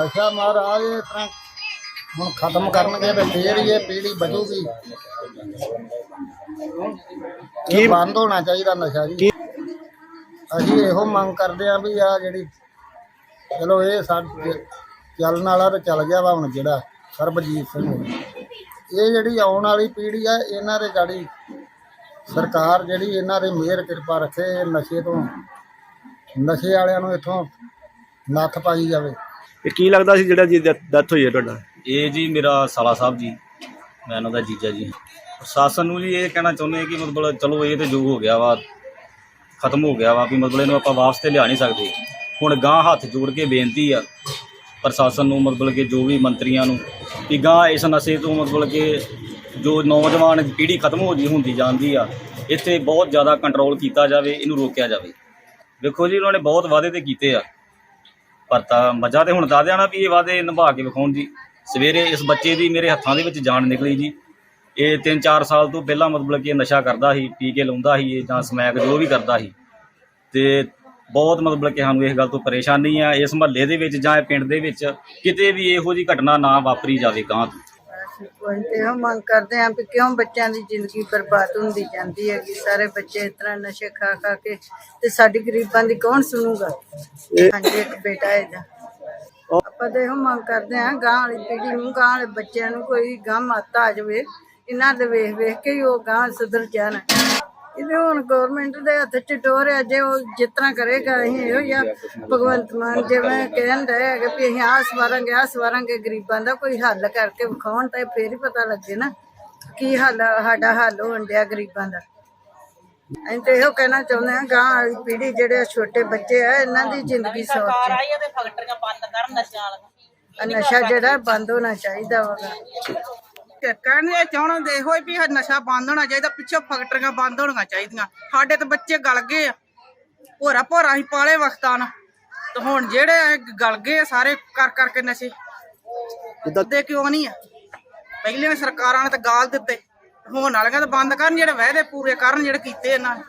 ਨਸ਼ਾ ਮਹਾਰਾਜ ਇਸ ਤਰ੍ਹਾਂ। ਹੁਣ ਖਤਮ ਕਰਨਗੇ ਤੇ ਫੇਰ ਹੀ ਇਹ ਪੀੜੀ ਬਚੂਗੀ। ਕੀ- ਬੰਦ ਹੋਣਾ ਚਾਹੀਦਾ ਨਸ਼ਾ ਜੀ। ਅਸੀਂ ਇਹੋ ਮੰਗ ਕਰਦੇ ਆ ਵੀ ਆ ਜਿਹੜੀ ਚਲੋ ਇਹ ਸਾਡੇ ਚੱਲਣ ਵਾਲਾ ਤੇ ਚੱਲ ਗਿਆ ਵਾ ਹੁਣ ਜਿਹੜਾ ਸਰਬਜੀਤ ਸਿੰਘ। ਇਹ ਜਿਹੜੀ ਆਉਣ ਵਾਲੀ ਪੀੜ੍ਹੀ ਆ ਇਹਨਾਂ ਦੇ ਗਾੜੀ ਸਰਕਾਰ ਜਿਹੜੀ ਇਹਨਾਂ ਦੇ ਮਿਹਰ ਕਿਰਪਾ ਰੱਖੇ ਨਸ਼ੇ ਤੋਂ। ਨਸ਼ੇ ਵਾਲਿਆਂ ਨੂੰ ਇੱਥੋਂ ਨੱਥ ਪਾਈ ਜਾਵੇ। ਇਹ ਕੀ ਲੱਗਦਾ ਸੀ ਜਿਹੜਾ ਜੀ ਡੈਥ ਹੋਈ ਹੈ ਤੁਹਾਡਾ? ਇਹ ਜੀ ਮੇਰਾ ਸਾਲਾ ਸਾਹਿਬ ਜੀ, ਮੈਂ ਉਹਨਾਂ ਦਾ ਜੀਜਾ ਜੀ। ਪ੍ਰਸ਼ਾਸਨ ਨੂੰ ਜੀ ਇਹ ਕਹਿਣਾ ਚਾਹੁੰਦੇ ਹਾਂ ਕਿ ਮਤਲਬ ਚਲੋ ਇਹ ਤੇ ਜੋ ਹੋ ਗਿਆ ਵਾ, ਖਤਮ ਹੋ ਗਿਆ ਵਾ ਵੀ ਮਤਲਬ ਇਹਨੂੰ ਆਪਾਂ ਵਾਪਸ ਤੇ ਲਿਆ ਨਹੀਂ ਸਕਦੇ। ਹੁਣ ਗਾਂ ਹੱਥ ਜੋੜ ਕੇ ਬੇਨਤੀ ਆ ਪ੍ਰਸ਼ਾਸਨ ਨੂੰ ਮਤਲਬ ਕਿ ਜੋ ਵੀ ਮੰਤਰੀਆਂ ਨੂੰ ਕਿ ਗਾਂ ਇਸ ਨਸ਼ੇ ਤੋਂ ਮਤਲਬ ਕਿ ਜੋ ਨੌਜਵਾਨ ਪੀੜ੍ਹੀ ਖਤਮ ਹੋ ਜੀ ਹੁੰਦੀ ਜਾਂਦੀ ਆ, ਇੱਥੇ ਬਹੁਤ ਜ਼ਿਆਦਾ ਕੰਟਰੋਲ ਕੀਤਾ ਜਾਵੇ, ਇਹਨੂੰ ਰੋਕਿਆ ਜਾਵੇ। ਦੇਖੋ ਜੀ, ਉਹਨਾਂ ਨੇ ਬਹੁਤ ਵਾਅਦੇ ਤੇ ਕੀਤੇ ਆ। ਪਰ ਤਾਂ ਮਜ਼ਾ ਤੇ ਹੁਣ ਦੱਸ ਦੇਣਾ ਵੀ ਇਹ ਵਾਅਦੇ ਨਿਭਾ ਕੇ ਵਿਖਾਉਣ ਜੀ। ਸਵੇਰੇ ਇਸ ਬੱਚੇ ਦੀ ਮੇਰੇ ਹੱਥਾਂ ਦੇ ਵਿੱਚ ਜਾਨ ਨਿਕਲੀ ਜੀ। ਇਹ 3-4 ਸਾਲ ਤੋਂ ਪਹਿਲਾਂ ਮਤਲਬ ਕਿ ਨਸ਼ਾ ਕਰਦਾ ਸੀ, ਪੀ ਕੇ ਲਾਉਂਦਾ ਸੀ ਇਹ ਜਾਂ ਸਮੈਕ ਜੋ ਵੀ ਕਰਦਾ ਸੀ। ਤੇ ਬਹੁਤ ਮਤਲਬ ਕਿ ਸਾਨੂੰ ਇਸ ਗੱਲ ਤੋਂ ਪਰੇਸ਼ਾਨੀ ਆ, ਇਸ ਮਹੱਲੇ ਦੇ ਵਿੱਚ ਜਾਂ ਇਹ ਪਿੰਡ ਦੇ ਵਿੱਚ ਕਿਤੇ ਵੀ ਇਹੋ ਜੀ ਘਟਨਾ ਨਾ ਵਾਪਰੀ ਜਾਵੇ ਗਾਂ ਤੋਂ ਅਸੀਂ ਕੋਈ ਤੇ ਉਹ ਮੰਗ ਕਰਦੇ ਆਂ ਵੀ ਕਿਉਂ ਬੱਚਿਆਂ ਦੀ ਜ਼ਿੰਦਗੀ ਬਰਬਾਦ ਹੁੰਦੀ ਜਾਂਦੀ ਹੈਗੀ ਸਾਰੇ ਬੱਚੇ ਇਸ ਤਰ੍ਹਾਂ ਨਸ਼ੇ ਖਾ ਖਾ ਕੇ ਤੇ ਸਾਡੀ ਗਰੀਬਾਂ ਦੀ ਕੌਣ ਸੁਣੂਗਾ? ਹਾਂਜੀ ਇੱਕ ਬੇਟਾ ਹੈ ਇਹਦਾ। ਆਪਾਂ ਤੇ ਉਹ ਮੰਗ ਕਰਦੇ ਆਂ ਗਾਂ ਵਾਲੀ ਪੀੜ੍ਹੀ ਨੂੰ ਗਾਂ ਵਾਲੇ ਬੱਚਿਆਂ ਨੂੰ ਕੋਈ ਗਾਂ ਮਾਤਾ ਆ ਜਾਵੇ ਇਹਨਾਂ ਦੇ ਵੇਖ ਵੇਖ ਕੇ ਹੀ ਉਹ ਗਾਂ ਸੁਧਰ ਜਾਣ। ਇਹਦੇ ਹੁਣ ਗਵਰਨਮੈਂਟ ਦੇ ਹੱਥ ਚ ਟੋਰ ਹੈ ਜੇ ਉਹ ਤਰ੍ਹਾਂ ਕਰੇਗਾ ਅਸੀਂ ਇਹੋ ਜਿਹਾ ਭਗਵੰਤ ਮਾਨ ਜਿਵੇਂ ਕਹਿਣ ਰਹੇ ਹੈਗੇ ਵੀ ਅਸੀਂ ਆਹ ਸਵਾਰਾਂਗੇ ਆਹ ਸਵਾਰਾਂਗੇ ਗਰੀਬਾਂ ਦਾ ਕੋਈ ਹੱਲ ਕਰਕੇ ਵਿਖਾਉਣ ਤਾਂ ਫੇਰ ਹੀ ਪਤਾ ਲੱਗੇ ਨਾ ਕੀ ਹੱਲ ਸਾਡਾ ਹੱਲ ਹੋਣ ਡਿਆ ਗਰੀਬਾਂ ਦਾ। ਅਸੀਂ ਤੇ ਇਹੋ ਕਹਿਣਾ ਚਾਹੁੰਦੇ ਹਾਂ ਗਾਂ ਵਾਲੀ ਪੀੜ੍ਹੀ ਜਿਹੜੇ ਛੋਟੇ ਬੱਚੇ ਆ ਇਹਨਾਂ ਦੀ ਜ਼ਿੰਦਗੀ ਸੌਖੀ ਆਈ ਉਹਦੇ ਫੈਕਟਰੀਆਂ ਬੰਦ ਕਰਨ ਨਸ਼ਿਆਂ ਵਾਲੀਆਂ। ਨਸ਼ਾ ਜਿਹੜਾ ਬੰਦ ਹੋਣਾ ਚਾਹੀਦਾ ਵਾ। ਕਹਿੰਦੇ ਇਹ ਚਾਹੁੰਦੇ ਇਹੋ ਹੀ ਵੀ ਨਸ਼ਾ ਬੰਦ ਹੋਣਾ ਚਾਹੀਦਾ ਪਿੱਛੋਂ ਫੈਕਟਰੀਆਂ ਬੰਦ ਹੋਣੀਆਂ ਚਾਹੀਦੀਆਂ। ਸਾਡੇ ਤਾਂ ਬੱਚੇ ਗਲ ਗਏ ਆ। ਭੋਰਾ ਭੋਰਾ ਹੀ ਪਾਲੇ ਵਕਤਾਂ ਨਾਲ ਤੇ ਹੁਣ ਜਿਹੜੇ ਗਲ ਗਏ ਸਾਰੇ ਕਰ ਕਰਕੇ ਨਸ਼ੇ। ਦਿੱਤੇ ਕਿਉਂ ਨਹੀਂ ਆ? ਪਹਿਲੀਆਂ ਸਰਕਾਰਾਂ ਨੇ ਤਾਂ ਗਾਲ ਦਿੱਤੇ। ਹੋਣ ਵਾਲੀਆਂ ਤਾਂ ਬੰਦ ਕਰਨ ਜਿਹੜੇ ਵਾਅਦੇ ਪੂਰੇ ਕਰਨ ਜਿਹੜੇ ਕੀਤੇ ਇਹਨਾਂ ਨੇ।